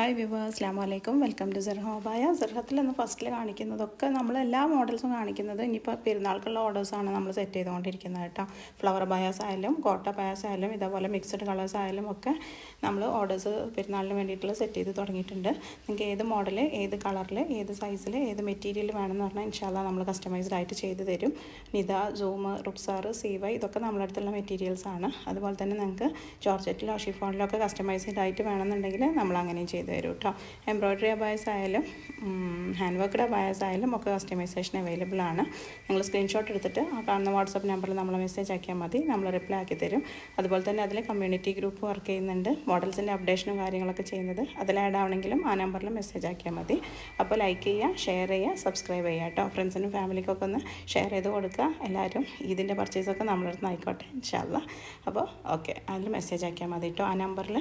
Hi വിവ അസ്ലാം വലൈക്കും വെൽക്കം ടു സെർഹോബായ സെർഹത്തിൽ നിന്ന് ഫസ്റ്റിൽ കാണിക്കുന്നതൊക്കെ നമ്മൾ എല്ലാ മോഡൽസും കാണിക്കുന്നത് ഇനിയിപ്പോൾ പെരുന്നാൾക്കുള്ള ഓർഡേഴ്സാണ് നമ്മൾ സെറ്റ് ചെയ്തുകൊണ്ടിരിക്കുന്നത് കേട്ടോ. ഫ്ലവർ ബയാസ് ആയാലും കോട്ട ബയാസ് ആയാലും ഇതേപോലെ മിക്സഡ് കളേഴ്സ് ആയാലും ഒക്കെ നമ്മൾ ഓർഡേഴ്സ് പെരുന്നാളിന് വേണ്ടിയിട്ടുള്ള സെറ്റ് ചെയ്ത് തുടങ്ങിയിട്ടുണ്ട്. നിങ്ങൾക്ക് ഏത് മോഡൽ ഏത് കളറിൽ ഏത് സൈസിൽ ഏത് മെറ്റീരിയൽ വേണമെന്ന് പറഞ്ഞാൽ ഇൻഷാല്ല നമ്മൾ കസ്റ്റമൈസ്ഡ് ആയിട്ട് ചെയ്ത് തരും. നിത ജൂമ് റുക്സാർ സീവ ഇതൊക്കെ നമ്മുടെ അടുത്തുള്ള മെറ്റീരിയൽസാണ് അതുപോലെ തന്നെ നിങ്ങൾക്ക് ജോർജറ്റിലോ ഷിഫോണിലോ ഒക്കെ കസ്റ്റമൈസ്ഡ് ആയിട്ട് വേണമെന്നുണ്ടെങ്കിൽ നമ്മൾ അങ്ങനെയും ചെയ്ത് തരും കേട്ടോ എംബ്രോയ്ഡറി അബായസ് ആയാലും ഹാൻഡ് വർക്ക്ഡ് അബായസ് ആയാലും ഒക്കെ കസ്റ്റമൈസേഷൻ അവൈലബിൾ ആണ്. നിങ്ങൾ സ്ക്രീൻഷോട്ട് എടുത്തിട്ട് ആ കാണുന്ന വാട്സപ്പ് നമ്പറിൽ നമ്മൾ മെസ്സേജ് ആക്കിയാൽ മതി. നമ്മൾ റിപ്ലൈ ആക്കി തരും. അതുപോലെ തന്നെ അതിൽ കമ്മ്യൂണിറ്റി ഗ്രൂപ്പ് വർക്ക് ചെയ്യുന്നുണ്ട്. മോഡൽസിന്റെ അപ്ഡേഷനും കാര്യങ്ങളൊക്കെ ചെയ്യുന്നത്. അതിൽ ആഡ് ആവണമെങ്കിലും ആ നമ്പറിൽ മെസ്സേജ് ആക്കിയാൽ മതി. അപ്പോൾ ലൈക്ക് ചെയ്യുക ഷെയർ ചെയ്യുക സബ്സ്ക്രൈബ് ചെയ്യുക കേട്ടോ ഫ്രണ്ട്സിനും ഫാമിലിക്കൊക്കെ ഒന്ന് ഷെയർ ചെയ്ത് കൊടുക്കുക. എല്ലാവരും ഇതിന്റെ പർച്ചേസൊക്കെ നമ്മളടുത്ത് ആയിക്കോട്ടെ ഇൻഷാല്ല അപ്പോൾ ഓക്കെ അതിൽ മെസ്സേജ് ആക്കിയാൽ മതി കേട്ടോ ആ നമ്പറിൽ.